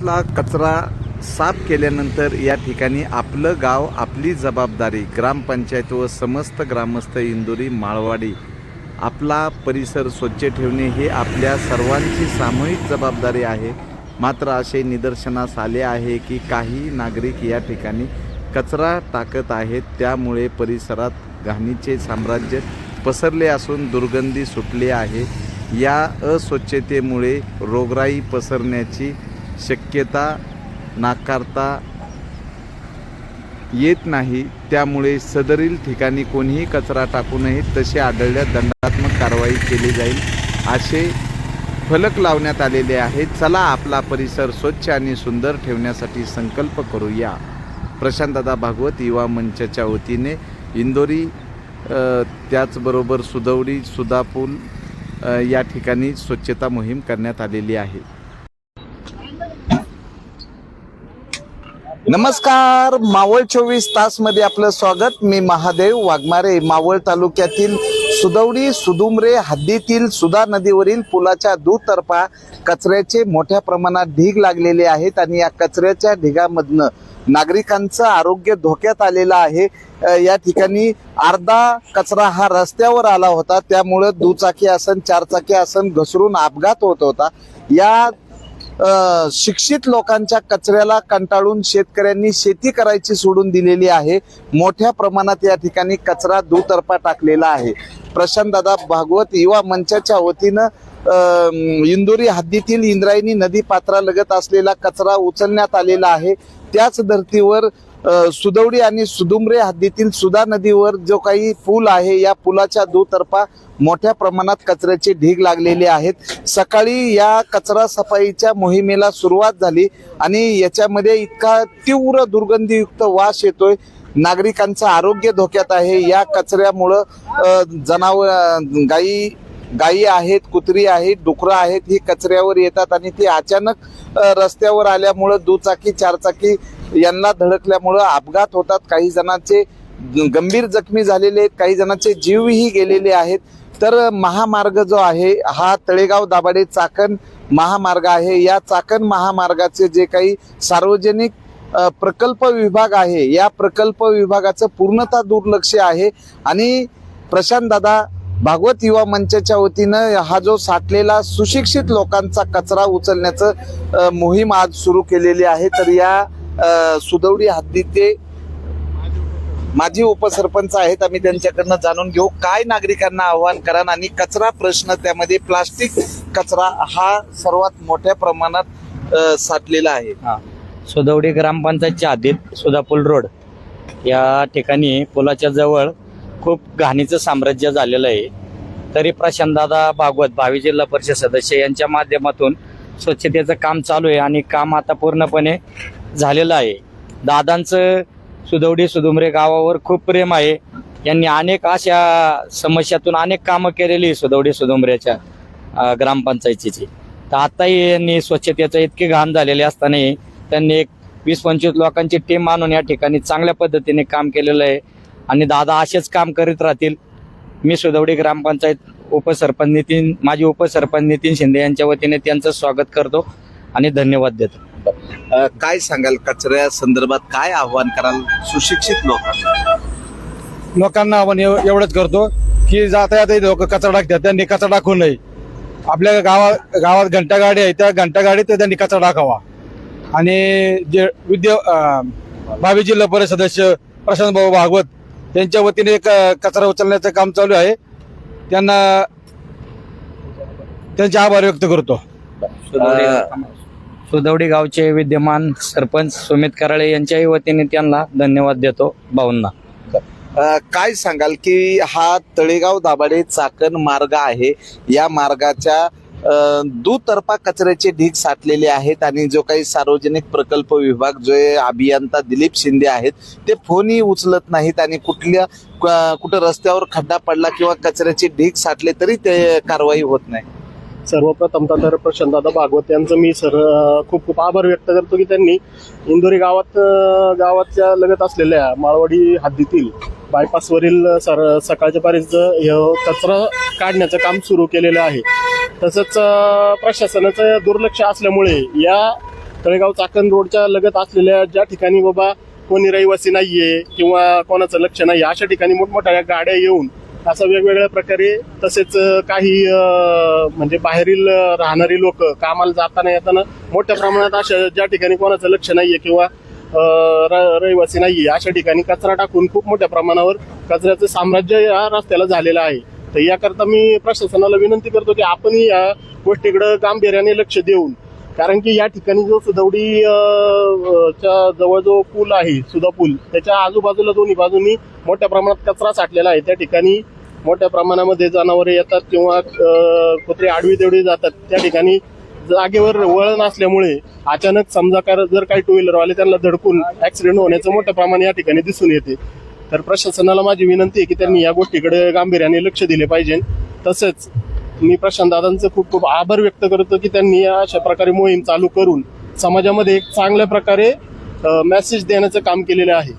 आपला कचरा साफ केल्यानंतर या ठिकाणी आपलं गाव आपली जबाबदारी ग्रामपंचायत व समस्त ग्रामस्थ इंदोरी माळवाडी आपला परिसर स्वच्छ ठेवणे हे आपल्या सर्वांची सामूहिक जबाबदारी आहे. मात्र असे निदर्शनास आले आहे की काही नागरिक या ठिकाणी कचरा टाकत आहेत. त्यामुळे परिसरात घाणीचे साम्राज्य पसरले असून दुर्गंधी सुटली आहे. या अस्वच्छतेमुळे रोगराई पसरण्याची शक्यता नाकारता येत नाही त्यामुळे सदरील ठिकाणी कोणीही कचरा टाकू नये तसे आढळल्यास दंडात्मक कारवाई केली जाईल असे फलक लावण्यात आलेले आहेत. चला आपला परिसर स्वच्छ आणि सुंदर ठेवण्यासाठी संकल्प करूया. प्रशांतदादा भागवत युवा मंचाच्या वतीने इंदोरी त्याचबरोबर सुदवडी सुदापूल या ठिकाणी स्वच्छता मोहीम करण्यात आलेली आहे. नमस्कार मावळ चोवीस तासमध्ये आपलं स्वागत. मी महादेव वाघमारे. मावळ तालुक्यातील सुदवडी सुदुमरे हद्दीतील सुधा नदीवरील पुलाच्या दुतर्फा कचऱ्याचे मोठ्या प्रमाणात ढीग लागलेले आहेत आणि या कचऱ्याच्या ढिगामधनं नागरिकांचं आरोग्य धोक्यात आलेलं आहे. या ठिकाणी अर्धा कचरा हा रस्त्यावर आला होता. त्यामुळं दुचाकी आसन चारचाकी आसन घसरून अपघात होत होता. या शिक्षित लोकांच्या कचऱ्याला कंटाळून शेतकऱ्यांनी शेती करायची सोडून दिलेली आहे. मोठ्या प्रमाणात या ठिकाणी कचरा दुतर्फा टाकलेला आहे. प्रशांत दादा भागवत युवा मंचाच्या वतीनं इंदोरी हद्दीतील इंद्रायणी नदी पात्रालगत असलेला कचरा उचलण्यात आलेला आहे. त्याच धर्तीवर सुदवडी आणि सुदुमरे हद्दीतील सुधा नदीवर जो काही पूल आहे या पुलाच्या दुतर्फा मोठ्या प्रमाणात कचऱ्याचे ढीग लागलेले आहेत. सकाळी या कचरा सफाईच्या मोहिमेला सुरुवात झाली आणि याच्यामध्ये इतका तीव्र दुर्गंधीयुक्त वास येतोय. नागरिकांचं आरोग्य धोक्यात आहे. या कचऱ्यामुळं जनावर गाई गायी आहेत कुत्री आहेत डुकरं आहेत ही कचऱ्यावर येतात आणि ती अचानक रस्त्यावर आल्यामुळं दुचाकी चारचाकी यांना धडकल्यामुळं अपघात होतात. काही जणांचे गंभीर जखमी झालेले आहेत काही जणांचे जीवही गेलेले आहेत. तर महामार्ग जो आहे हा तळेगाव दाभाडे चाकण महामार्ग आहे. या चाकण महामार्गाचे जे काही सार्वजनिक प्रकल्प विभाग आहे या प्रकल्प विभागाचं पूर्णतः दुर्लक्ष आहे. आणि प्रशांत दादा भागवत युवा मंचाच्या वतीनं हा जो साठलेला सुशिक्षित लोकांचा कचरा उचलण्याचं मोहीम आज सुरू केलेली आहे. तर या सुदवडी हद्दीचे माजी उपसरपंच आहेत आम्ही त्यांच्याकडनं जाणून घेऊ. काय नागरिकांना आव्हान करा आणि कचरा प्रश्न त्यामध्ये प्लास्टिक कचरा हा सर्वात मोठ्या प्रमाणात अ, साठलेला आहे. हा. सुदवडी ग्रामपंचायतच्या हद्दीत सुधापूल रोड या ठिकाणी पुलाच्या जवळ खूप घाणीचं साम्राज्य झालेलं आहे. तरी प्रशांतदादा भागवत भावी जिल्हा परिषद सदस्य यांच्या माध्यमातून स्वच्छतेचं काम चालू आहे आणि काम आता पूर्णपणे झालेलं आहे. दादांचं सुदवडी सुदुमरे गावावर खूप प्रेम आहे. यांनी अनेक अशा समस्यातून अनेक कामं केलेली आहे सुदवडी सुदुमऱ्याच्या ग्रामपंचायतीची. तर आताही यांनी स्वच्छतेचं इतके घाण झालेले असतानाही त्यांनी एक वीस पंचवीस लोकांची टीम आणून या ठिकाणी चांगल्या पद्धतीने काम केलेलं आहे. आणि दादा असेच काम करीत राहतील. मी सुदवडी ग्रामपंचायत उपसरपंच नितीन माजी उपसरपंच नितीन शिंदे यांच्या वतीने त्यांचं स्वागत करतो आणि धन्यवाद देतो. काय सांगाल? कचऱ्या संदर्भात काय आव्हान कराल? सुशिक्षित लोकांना. लोकांना एव- एवढंच करतो की जाता जाता लोक कचरा टाकतात. त्यांनी कचरा टाकू नये. आपल्या गावात गावात घंटा गाडी आहे त्या घंटा गाडीत त्यांनी कचरा टाकावा. आणि जे विद्या अं, भावी जिल्हा परिषद सदस्य प्रशांत भाऊ भागवत त्यांच्या वतीने कचरा उचलण्याचं काम चालू आहे. त्यांना त्यांचे आभार व्यक्त करतो. सुदवडी गावचे विद्यमान सरपंच सुमित कराळे यांच्याही वतीने त्यांना धन्यवाद देतो भाऊंना. अ, काय सांगाल की हा तळेगाव दाभाडे चाकण मार्ग आहे. या मार्गाच्या अ, दुतर्फा कचऱ्याचे ढीग साठलेले आहेत आणि जो काही सार्वजनिक प्रकल्प विभाग जो आहे, अभियंता दिलीप शिंदे आहेत ते फोनही उचलत नाहीत आणि कुठल्या क- कुठं रस्त्यावर खड्डा पडला किंवा कचऱ्याचे ढीग साठले तरी ते कारवाई होत नाही. सर्वप्रथमता तर प्रशांतदादा भागवत यांचं मी सर खूप खूप आभार व्यक्त करतो की त्यांनी इंदोरी गावात गावाच्या लगत असलेल्या माळवाडी हद्दीतील बायपासवरील सर सकाळच्या पारीच कचरा काढण्याचं काम सुरू केलेलं आहे. तसंच प्रशासनाचं दुर्लक्ष असल्यामुळे या तळेगाव चाकण रोडच्या लगत असलेल्या ज्या ठिकाणी बाबा कोणी रहिवासी नाहीये किंवा कोणाचं लक्ष नाही अशा ठिकाणी मोठमोठ्या गाड्या येऊन असं वेगवेगळ्या प्रकारे तसेच काही म्हणजे बाहेरील राहणारी लोक कामाला जाताना येताना मोठ्या प्रमाणात अशा ज्या ठिकाणी कोणाचं लक्ष नाहीये किंवा र- रहिवासी नाहीये अशा ठिकाणी कचरा टाकून खूप मोठ्या प्रमाणावर कचऱ्याचं साम्राज्य या रस्त्याला झालेलं आहे. तर याकरता मी प्रशासनाला विनंती करतो की आपण या गोष्टीकडे गांभीर्याने लक्ष देऊन कारण की या ठिकाणी जो सुदवडी च्या जवळ जो पूल आहे सुधा पूल त्याच्या आजूबाजूला दोन्ही बाजूनी मोठ्या प्रमाणात कचरा साठलेला आहे. त्या ठिकाणी मोठ्या प्रमाणामध्ये जनावरे येतात किंवा कुत्रे आडवी तेवढी जातात त्या ठिकाणी जागेवर वळण असल्यामुळे अचानक समजा कार जर काही टू व्हीलरवाले त्यांना धडकून ऍक्सिडेंट होण्याचं मोठं प्रमाण या ठिकाणी दिसून येते. तर प्रशासनाला माझी विनंती आहे की त्यांनी या गोष्टीकडे गांभीर्याने लक्ष दिले पाहिजे. तसंच मी प्रशांत दादांचे खूप खूप आभार व्यक्त करतो की त्यांनी या अशा प्रकारे मोहीम चालू करून समाजामध्ये एक चांगल्या प्रकारे मेसेज देण्याचं काम केलेलं आहे.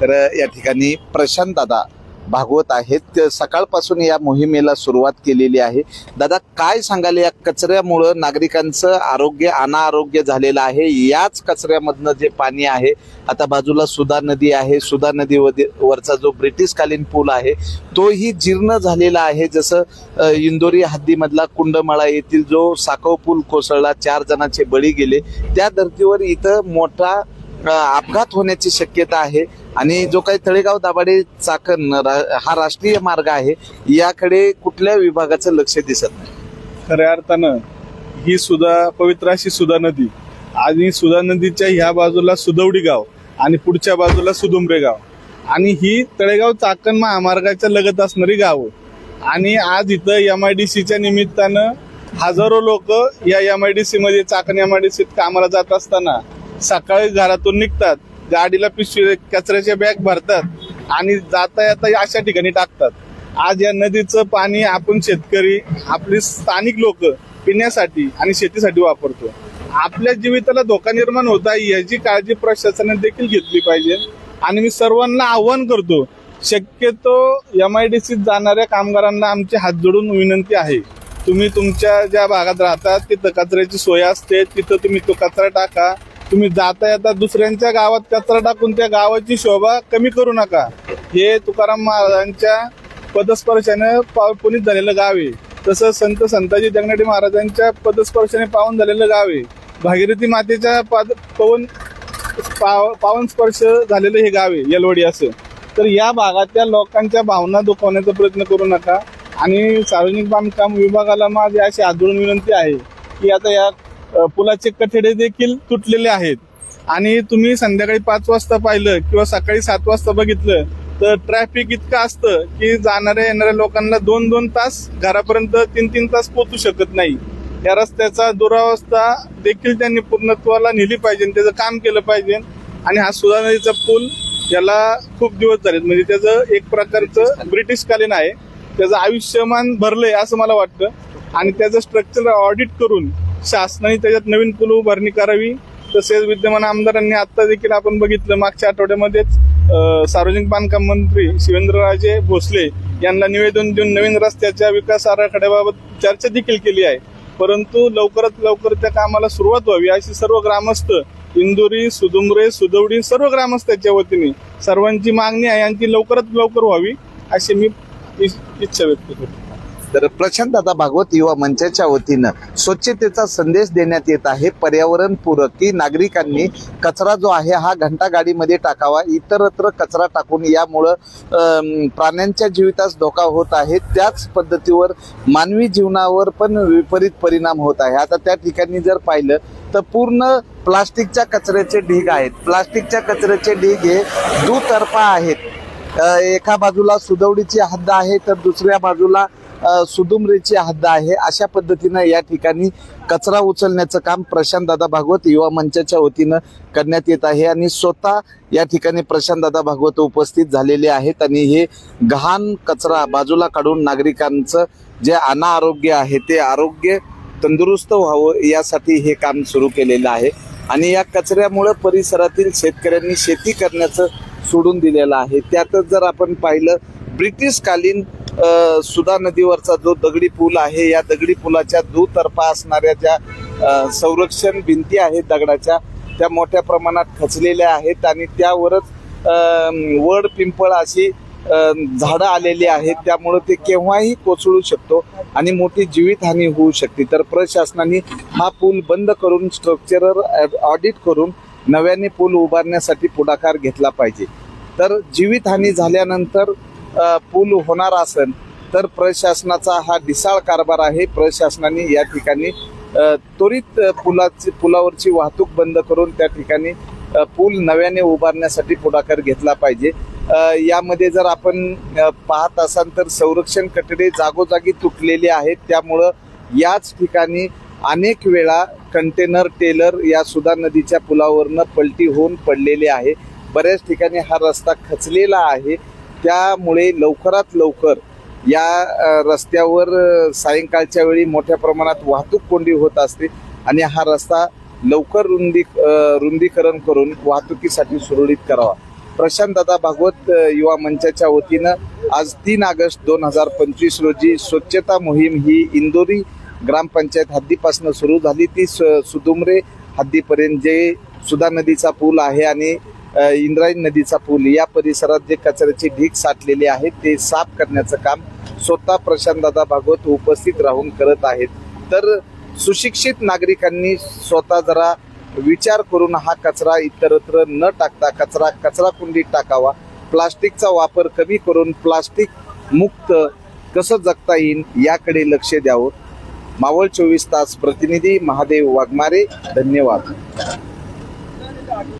तर या ठिकाणी प्रशांत दादा भागवत आहेत. सकाळपासून या मोहिमेला सुरुवात केलेली आहे. दादा काय सांगाल या कचऱ्यामुळं नागरिकांचं आरोग्य अनारोग्य झालेलं आहे? याच कचऱ्यामधनं जे पाणी आहे आता बाजूला सुधा नदी आहे. सुधा नदी वरचा जो ब्रिटिशकालीन पूल आहे तोही जीर्ण झालेला आहे. जसं इंदोरी हद्दीमधला कुंडमाळा येथील जो साकव पूल कोसळला चार जणांचे बळी गेले. त्या धर्तीवर इथं मोठा अपघात होण्याची शक्यता आहे आणि जो काही तळेगाव दाभाडे चाकण रा- हा राष्ट्रीय मार्ग आहे याकडे कुठल्या विभागाचं लक्ष दिसत नाही? खऱ्या अर्थानं ही सुधा पवित्र अशी सुधा नदी आणि सुधा नदीच्या ह्या बाजूला सुदवडी गाव आणि पुढच्या बाजूला सुदुमरे गाव. आणि ही तळेगाव चाकण महामार्गाच्या लगत असणारी गाव. आणि आज इथं एम आय डी सीच्या निमित्तानं हजारो लोक या एम आय डी सी मध्ये चाकण एम आय डी सीत कामाला जात असताना सकाळी घरातून निघतात गाडीला पिशवी कचऱ्याच्या बॅग भरतात आणि जाता येता अशा ठिकाणी टाकतात. आज या नदीचं पाणी आपण शेतकरी आपली स्थानिक लोक पिण्यासाठी आणि शेतीसाठी वापरतो. आपल्या जीविताला धोका निर्माण होत आहे याची काळजी प्रशासनाने देखील घेतली पाहिजे. आणि मी सर्वांना आव्हान करतो शक्यतो एम आय डी सीत जाणाऱ्या कामगारांना आमचे हात जोडून विनंती आहे. तुम्ही तुमच्या ज्या भागात राहतात तिथं कचऱ्याची सोय असते तिथं तुम्ही तो कचरा टाका. तुम्ही जाता येता दुसऱ्यांच्या गावात कचरा टाकून त्या गावाची शोभा कमी करू नका. हे तुकाराम महाराजांच्या पदस्पर्शाने पाव झालेलं गाव आहे. तसं संत संताजी जगनाटे महाराजांच्या पदस्पर्शाने पावन झालेलं गाव आहे. भागीरथी मातेच्या पाद पवन पाव पावन स्पर्श झालेलं हे गाव आहे येलवडी असं. तर या भागातल्या लोकांच्या भावना दुखवण्याचा प्रयत्न करू नका. आणि सार्वजनिक बांधकाम विभागाला माझी अशी आदळून विनंती आहे की आता या पुलाचे कठडे देखील तुटलेले आहेत. आणि तुम्ही संध्याकाळी पाच वाजता पाहिलं किंवा सकाळी सात वाजता बघितलं तर ट्रॅफिक इतकं असतं की जाणाऱ्या येणाऱ्या लोकांना दोन दोन तास घरापर्यंत तीन तीन तास पोचू शकत नाही. या रस्त्याचा दुरावस्था देखील त्यांनी पूर्णत्वाला नेली पाहिजे त्याचं काम केलं पाहिजे. आणि हा सुधा नदीचा पूल याला खूप दिवस झालेत. म्हणजे त्याचं एक प्रकारचं ब्रिटिशकालीन आहे. त्याचं आयुष्यमान भरलंय असं मला वाटतं. आणि त्याचं स्ट्रक्चर ऑडिट करून शासनाने त्याच्यात नवीन पूल उभारणी करावी. तसेच विद्यमान आमदारांनी आता देखील आपण बघितलं मागच्या आठवड्यामध्येच सार्वजनिक बांधकाम मंत्री शिवेंद्रराजे भोसले यांना निवेदन देऊन नवीन रस्त्याच्या विकास आराखड्याबाबत चर्चा देखील केली आहे. परंतु लवकरात लवकर त्या कामाला सुरुवात व्हावी अशी सर्व ग्रामस्थ इंदुरी सुदुमरे सुदवडी सर्व ग्रामस्थांच्या वतीने सर्वांची मागणी आहे आणि ती लवकरात लवकर व्हावी अशी मी इच्छा व्यक्त करतो. तर प्रशांत दादा भागवत युवा मंचाच्या वतीनं स्वच्छतेचा संदेश देण्यात येत आहे. पर्यावरण पूरक की नागरिकांनी कचरा जो आहे हा घंटा गाडीमध्ये टाकावा. इतरत्र कचरा टाकून यामुळं प्राण्यांच्या जीवितास धोका होत आहे. त्याच पद्धतीवर मानवी जीवनावर पण विपरीत परिणाम होत आहे. आता त्या ठिकाणी जर पाहिलं तर पूर्ण प्लास्टिकच्या कचऱ्याचे ढीग आहेत. प्लास्टिकच्या कचऱ्याचे ढीग हे दुतर्फा आहेत. एका बाजूला सुदवडीची हद्द आहे तर दुसऱ्या बाजूला सुदुमरेची हद्द आहे. अशा पद्धतीनं या ठिकाणी कचरा उचलण्याचं काम प्रशांत दादा भागवत युवा मंचाच्या वतीनं करण्यात येत आहे आणि स्वतः या ठिकाणी प्रशांत दादा भागवत उपस्थित झालेले आहेत आणि हे घाण कचरा बाजूला काढून नागरिकांचं जे अनारोग्य आहे ते आरोग्य तंदुरुस्त व्हावं यासाठी हे काम सुरू केलेलं आहे. आणि या कचऱ्यामुळं परिसरातील शेतकऱ्यांनी शेती करण्याचं सोडून दिलेलं आहे. त्यातच जर आपण पाहिलं ब्रिटिशकालीन सुधा नदीवरचा जो दगडी पूल आहे या दगडी पुलाच्या दुतर्फा असणाऱ्या ज्या संरक्षण भिंती आहेत दगडाच्या त्या मोठ्या प्रमाणात खचलेल्या आहेत आणि त्यावरच वड पिंपळ अशी झाडं आलेली आहेत. त्यामुळं ते केव्हाही कोसळू शकतो आणि मोठी जीवितहानी होऊ शकते. तर प्रशासनाने हा पूल बंद करून स्ट्रक्चरल ऑडिट करून नव्याने पूल उभारण्यासाठी पुढाकार घेतला पाहिजे. तर जीवितहानी झाल्यानंतर पूल होणार असेल तर प्रशासनाचा हा ढिसाळ कारभार आहे. प्रशासनाने या ठिकाणी त्वरित पुलाची पुलावरची वाहतूक बंद करून त्या ठिकाणी पूल नव्याने उभारण्यासाठी पुढाकार घेतला पाहिजे. यामध्ये जर आपण पाहत असाल तर संरक्षण कठडे जागोजागी तुटलेले आहेत. त्यामुळं याच ठिकाणी अनेक वेळा कंटेनर टेलर या सुधा नदीच्या पुलावरनं पलटी होऊन पडलेले आहे. बऱ्याच ठिकाणी हा रस्ता खचलेला आहे. त्यामुळे लवकरात लवकर या रस्त्यावर सायंकाळच्या वेळी मोठ्या प्रमाणात वाहतूक कोंडी होत असते आणि हा रस्ता लवकर रुंदी रुंदीकरण करून वाहतुकीसाठी सुरळीत करावा. प्रशांत दादा भागवत युवा मंचाच्या वतीनं आज तीन ऑगस्ट दोन हजार पंचवीस रोजी स्वच्छता मोहीम ही इंदोरी ग्रामपंचायत हद्दीपासून सुरू झाली. ती सुदुमरे हद्दीपर्यंत जे सुधा नदीचा पूल आहे आणि इंद्रायणी नदीचा पूल. या परिसरात जे कचऱ्याचे ढीग साठलेले आहेत ते साफ करण्याचं काम स्वतः प्रशांतदादा भागवत उपस्थित राहून करत आहेत. तर सुशिक्षित नागरिकांनी स्वतः जरा विचार करून हा कचरा इतरत्र न टाकता कचरा कचरा कुंडीत टाकावा. प्लास्टिकचा वापर कमी करून प्लास्टिक मुक्त कसं जगता येईल याकडे लक्ष द्यावं. मावळ चोवीस तास प्रतिनिधी महादेव वाघमारे धन्यवाद.